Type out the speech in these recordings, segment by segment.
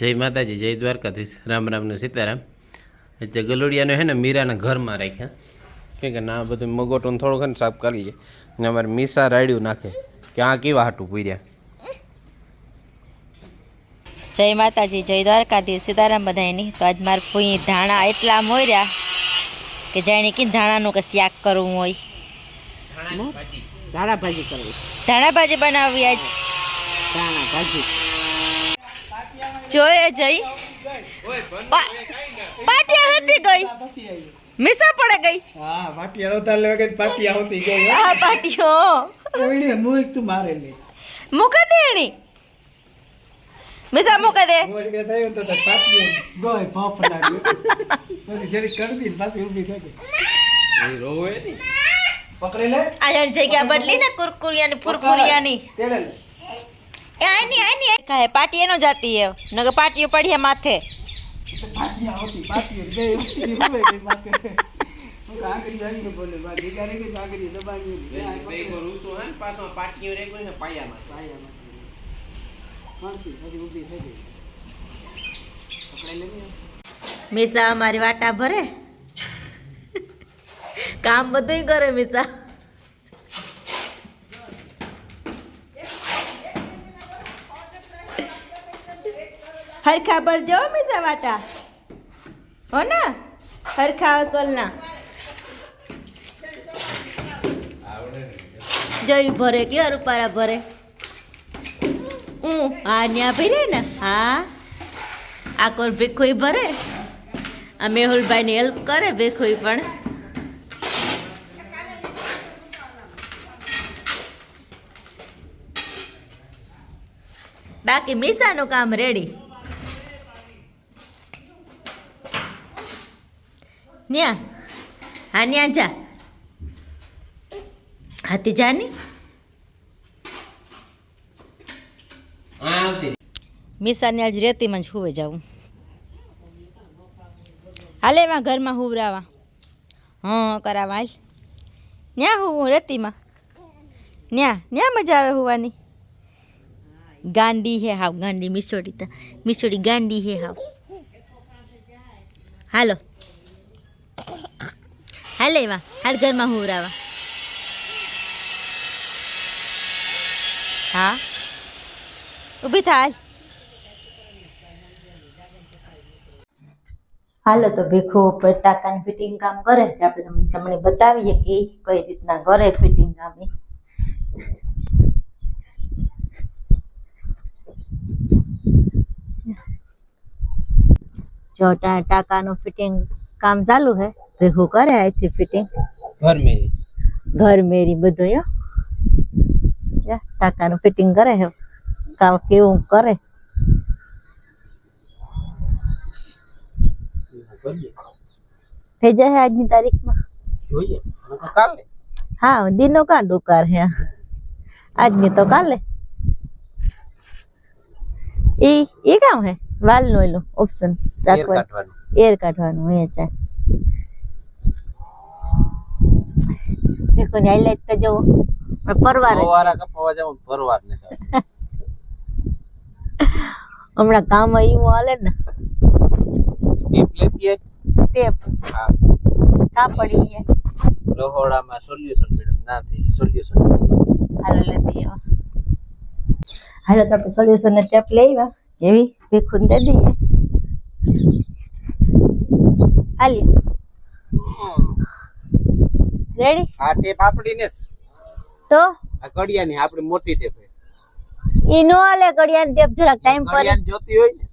જય માતાજી જય દ્વારકાધીશ. રામ રામ ને સીતારામ. એટલે ગલુડિયાને હે ને મીરાના ઘરમાં રાખ્યા. કેમ કે ના બધું મગોટું ને થોડુંક ને સાફ કરી લઈએ ને અમારે મીસા રાડ્યું નાખે. કે આ કેવા હાટું પૂર્યા જય માતાજી જય દ્વારકાધીશ. સીતારામ બધાની તો આજ મારે કોઈ ધાણા એટલા મોર્યા કે જાણે કે ધાણાનું કે શાક કરવું હોય. ધાણા ભાજી. કરવી ધાણા ભાજી બનાવવી આજ. ધાણા ભાજી. જોઈએ જઈ. પાટિયા હતી ગઈ. મિસા પડે ગઈ. હા પાટિયા નતા લેવા ગઈ પાટિયા હોતી ગઈ. હા પાટિયો. હું એક તું મારે લે. મૂકે દે એની. મિસા મૂકે દે. હું એટલે થયો તો પાટિયો ગોય ભોફ લાગ્યો પછી જરી કરસી પાછી ઊભી થઈ ગઈ. પકડી લે. આયા જગ્યા બદલી ને કુરકુરિયાની ફુરફુરિયાની. તેડે લે. એ આની આની કાહે પાટી એનો જાતી હે. નગર પાટીઓ પડી હે માથે. મિસા અમારી વાટા ભરે? કામ બધું કરે મિસા. હરખા ભરજો જો મીસા વાટા? હો ને? હરખા અસલના. જઈ ભરે કે રૂપારા ભરે. હું હા ન્યા ભરે ને? હા? આ કોર ભીખોઈ ભરે? આ મેહુલભાઈની હેલ્પ કરે ભીખોઈ પણ. બાકી મીસાનું કામ રેડી ન્યા. હા ન્યા જા. હાથી જાની આવતી. મીસાને આજ રેતીમાં જ હુવે જાવું હાલે એમાં ઘરમાં હુવરાવા. હં કરાવા હાલ. ન્યા હું રેતીમાં. ન્યા ન્યા મજા આવે હોવાની. ગાંડી હે હાવ ગાંડી મિસોડી તા મિસોડી ગાંડી હે હાવ. હાલો. હાલે એવા હાલ ઘરમાં હુવરાવા હા? ઊભી થાય. હાલો તો ભીખું ઉપર ટાંકાની ફિટિંગ કામ કરે. આપણે તમને બતાવીએ કે કઈ રીતના કરે ફિટિંગ કામ જો ટા- ટાંકાનું ફિટિંગ કામ ચાલુ હે ભીખુ કરે અહીંથી ફિટિંગ ઘર મેરી ઘર મેરી બધું યો યા, ટાંકાનું ફિટિંગ કરે હે કામ કેવું કરે થઈ જાય આજની તારીખમાં જોઈએ કાલે હા દિનો કા ડુકાર હે આજની તો કાલે ઈ ઈ કામ હે વાલ નો એલું ઓપ્શન રાખવાનું. એર કાઢવાનું. એ છે દેખો ને હાઈલાઈટ તો જો પરવાર પરવારા વારા કપાવા જાવ પરવાર ને હમણાં કામ એવું હાલે ને. ટેપ લેતી ટેપ. હા. કાપડી હે લોહોડામાં સોલ્યુશન મેડમ ના થઈ સોલ્યુશન હાલો લેતી હાલો તો આપણે સોલ્યુશન ને ટેપ લઈ એવી ભીખું દે દઈએ. હાલ્યો રેડી આ તે પાપડી ને તો? આ કડિયાની આપડી મોટી ટેપ ઈ નો આલે કડિયા ની ટેપ જરાક ટાઈમ પર. કડિયા જોતી હોય ને?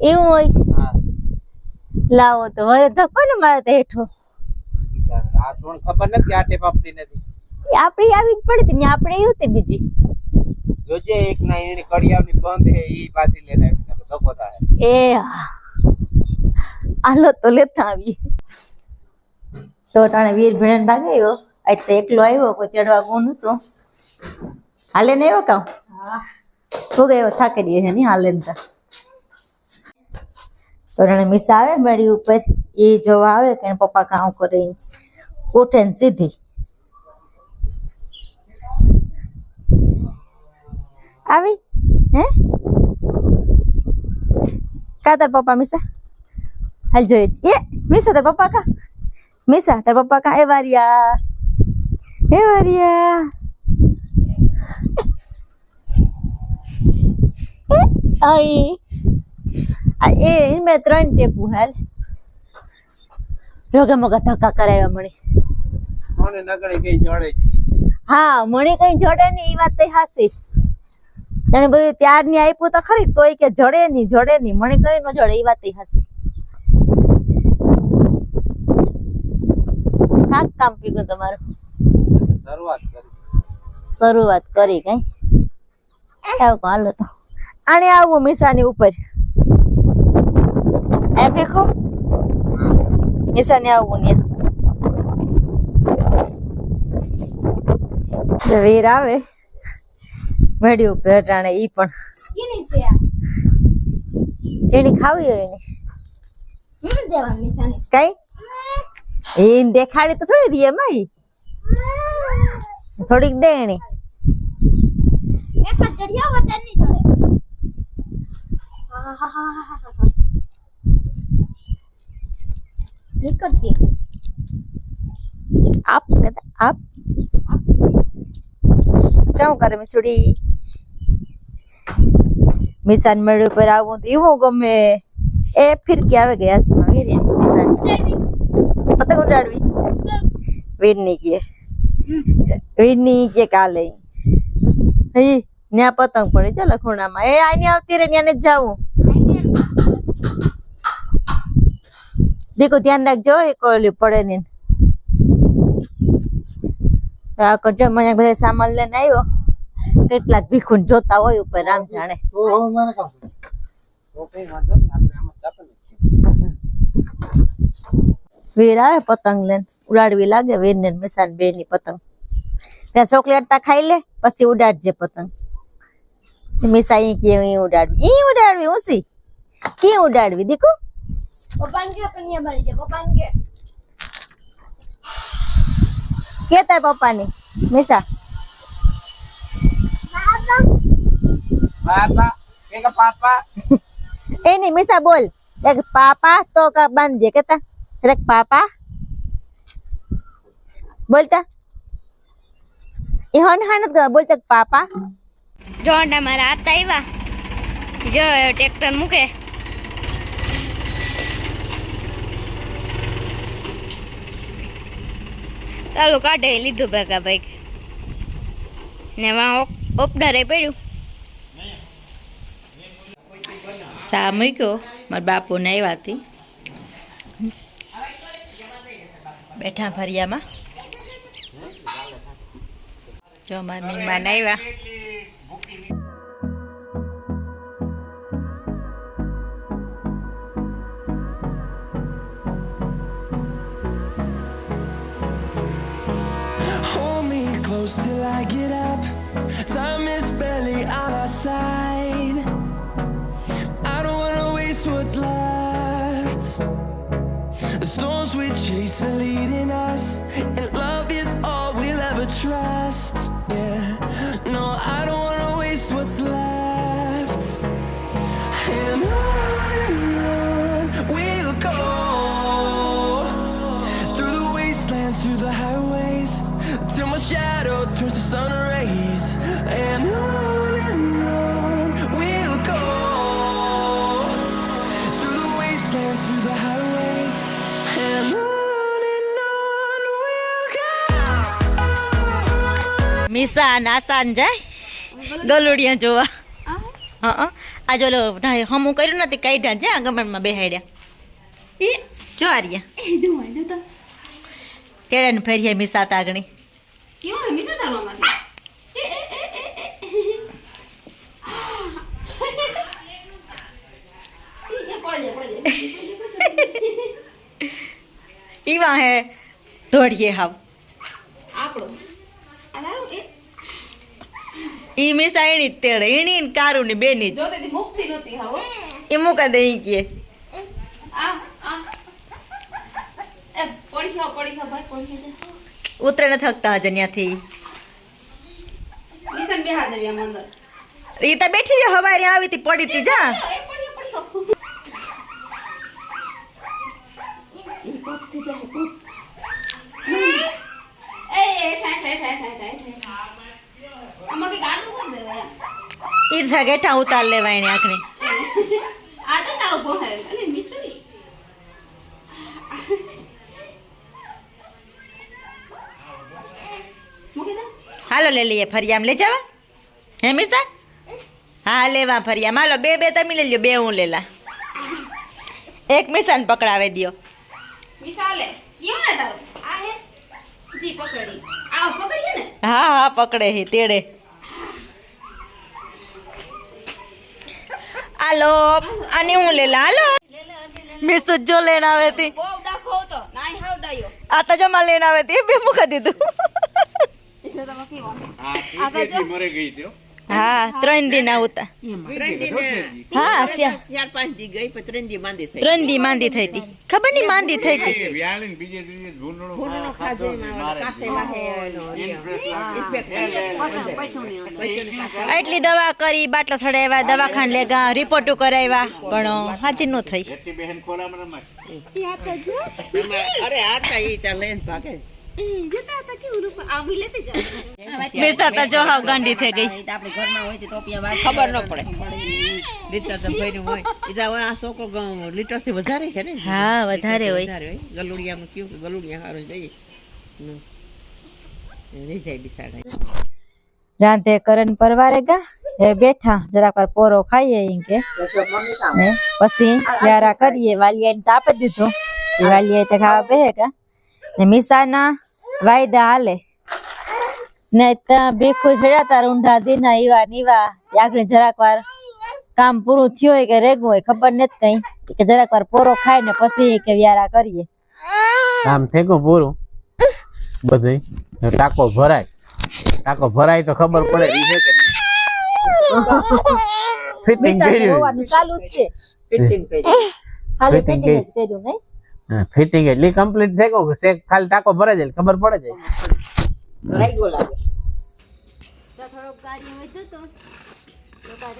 એવું હોય? હા. લાવો તો હવે ધક્કો ને મારે તો હેઠો. આ થોડું ખબર નથી આ ટેપ આપડી નથી ઈ આપણી આવી જ પડી હતી ને આપણે એવું હતી બીજી. જોજે એક ના એની કડિયાની બંધ હે ઈ પાછી લેને ધક્કો થાય. એ હા. હાલો તો લેતા આવી તો ટાણે વીર ભીણન ભાગે આવ્યો આજ તો એકલો આવ્યો કોઈ ચડવા ગુણ તો હાલે ને આવ્યો કામ? શું ગયો થાકી દે છે નહીં હાલે ને તો. તો મિસ આવે મારી ઉપર એ જોવા આવે કે પપ્પા કામ કરે. ઉઠે ને સીધી. આવી? હે? કાતર પપ્પા મીસા? હાલ જોઈએ એ મિસા તાર પપ્પા કા? મીસા તાર પપ્પા કા? એ વારિયા. એ વારિયા. આઈ. આ એ મેં ત્રણ ટેપુ હાલ. રોગા મોગા ધક્કા કરાવ્યા જોડે? હા મણી કઈ જડે નહીં એ વાત તો હાસી તને બધું ત્યારની આપ્યું તો ખરી તોય કે જડે નહીં જડે નહીં મને કઈ ન જડે એ વાત તો હાસી કામ પીગું તમારું? શરૂઆત કરી. શરૂઆત કરી કઈ? આવ હાલો તો. આને આવું મીસાની ઉપર. એ ભેખો મીસાને આવું ને વીર આવે. મેડી ઉપર અટાણે ઈ પણ. કેની છે આ? જેની ખાવી હોય ને કઈ? એ દેખાડી તો થોડી રીએ માઈ થોડીક દે એની. એક જ ચડિયો વધારે નહીં ચડે હા હા હા હા હા હા નીકળતી આપ આપ. ક્યાં કરે મિસુડી? મિસાન મેળ ઉપર આવું તો એવું ગમે? એ ફિરકી આવે ગયા મિસાન. પતંગ વીરની કે. વીરની કે કાલે. હઈ, ન્યા પતંગ પડે છે ખૂણામાં. એ આની આવતી રે ન્યાને જાવું. દેખો ધ્યાન રાખજો એ કોલી પડે ને. આ કરજો મને બધા સામાન લઈને આવ્યો. કેટલાક ભીખુન જોતા હોય ઉપર રામ જાણે તો કઈ વાંધો નહીં આપણે આમાં જાપને જ છીએ. વીર આવે પતંગ લઈને ઉડાડવી લાગે વીર ને મિસાન બે ની પતંગ ત્યાં ચોકલેટ તા ખાઈ લે પછી ઉડાડજે પતંગ મિસા ઈ કે ઈ ઉડાડવી ઈ ઉડાડવી ઊંસી કી ઉડાડવી દીકુ પપ્પાને કે કન્યા બની છે પપ્પાને કે કે તાર પપ્પાની મિસા પાપા કે કે પાપા એની મિસા બોલ એક પાપા તો કા બાંધજે કેતા એક પાપા બોલતા એ હન હન જ બોલતા પાપા જોંડા મારા હાથ આવ્યા જો ટ્રેક્ટર મૂકે ચાલુ કાઢે લીધું ભેગા ભાઈ ને એમાં ઓપનરે પડ્યું સા મૂક્યો મારા બાપુ ને આવ્યા હતી બેઠા ફરિયામાં જો મારા મહેમાન આવ્યા Hold me close till I get up. chase are leading મિસા નાસાન જાય. ગલુડિયા જોવા. હા આ જો હમું કર્યું નથી કાઢ્યા છે ગમણમાં બેહાડ્યા. જો આર્યા. કેળાને ફેરીએ મિસા તાગણી ઈવા હે દોડીએ હાવ. ઈ મિસા એની તેડે એની કારું ની બેની જ. એ મુકા દે કે. ઉતરે ન થકતા જન્યાથી મિશન બેહા બેઠી રહી હવારે આવી હતી પડી તી જા. એ એ થાય થાય થાય થાય થાય ઈ જ ગેઠા ઉતાર લેવાય ને આખરી. આ તો તારો પોહે અલે મિસરી હાલો લઈ લઈએ ફરિયામ લઈ જવા. હે મિસ્તા હા લેવા ફરિયામ હાલો બે બે તમે લઈ લ્યો બે હું લેલા એક મિસાને પકડાવે દ્યો. મિસાલે યો ને તારો. આ હે. જી પકડી. આ પકડી હા હા પકડે હી તેડે. આલો આની હું લેલા હાલો. મિસ તો જો લેન આવે હતી બહુ ડાખો હતો નાઈ હાવ ડાયો આ તો જમા લેન આવે હતી બે મુખા દીધું. એટલે તમે કેવો? હા ત્રણ દિન આવતા. હા સ્યા ચાર પાંચ દી ગઈ ત્રણ દી માંદી થઈ ત્રણ દી માંદી થઈ હતી ખબર નહીં માંદી થઈ હતી એટલી દવા કરી બાટલા ચડાવ્યા દવાખાને લેગા રિપોર્ટો કરાવ્યા પણ હાજી ન થઈ. અરે આ ઈ ત્યાં ભાગે. જતા હતા કેવું રૂપ આ હું લેતી જાઉં બેસતા તા જો હાવ ગાંડી થઈ ગઈ ખબર ન પડે લીટર તો ભર્યું હોય ઈ તો હવે આ છોકરો લીટરથી વધારે છે ને? હા વધારે હોય. વધારે હોય. ગલુડિયાનું કયું કે ગલુડિયા હારું જઈએ. હમ. રહી જાય બિચારા. રાંધે કરન પરવારે ગા. એ બેઠા જરાક વાર પોરો ખાઈએ એમ કે. ને પછી યારા કરીએ. વાલિયા ને આપી દીધું. એ વાલિયા તે ખાવા બેહે કા ને મિસાના વાયદા હાલે ને ત્યાં ભીખું છેડ્યા તાર ઊંઢા દીના ઈવા નીવા આગળ જરાક વાર કામ પૂરું થયું હોય કે રેગું હોય ખબર નથી કઈ. કે જરાક વાર પોરો ખાય ને પછી કે વ્યારા કરીએ. આમ થેકું પૂરું? બધું ટાંકો ભરાય. ટાંકો ભરાય તો ખબર પડે ઈ છે કે ફિટિંગ કર્યું ચાલુ જ છે. ફિટિંગ કરી ખાલી Fitting ફિટિંગ કર્યું નહીં. ફિટિંગ એટલી કમ્પ્લીટ થઈ ગયું. કે શેક ખાલી ટાકો ભરે જાય ખબર પડે જાય લાગ્યો લાગે. તો થોડોક ગાડી હોય તો તો.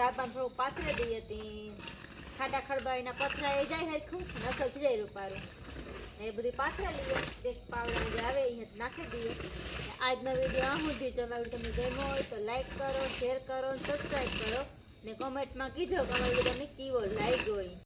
રાબાન થોડું પાથરે દઈ હતી ખાડા ખડબાઈના પથરા એ જાય હરખું નકલ થઈ જાય રૂપારું. એ બધી પાથરા લઈએ. એક પાવડા જે આવે એ નાખી દઈએ. આજનો વીડિયો આ સુધી જો અમારો તમને ગમ્યો હોય તો લાઈક કરો શેર કરો સબસ્ક્રાઈબ કરો. ને કોમેન્ટમાં કીજો કે અમારો તમને કેવો લાગ્યો હોય.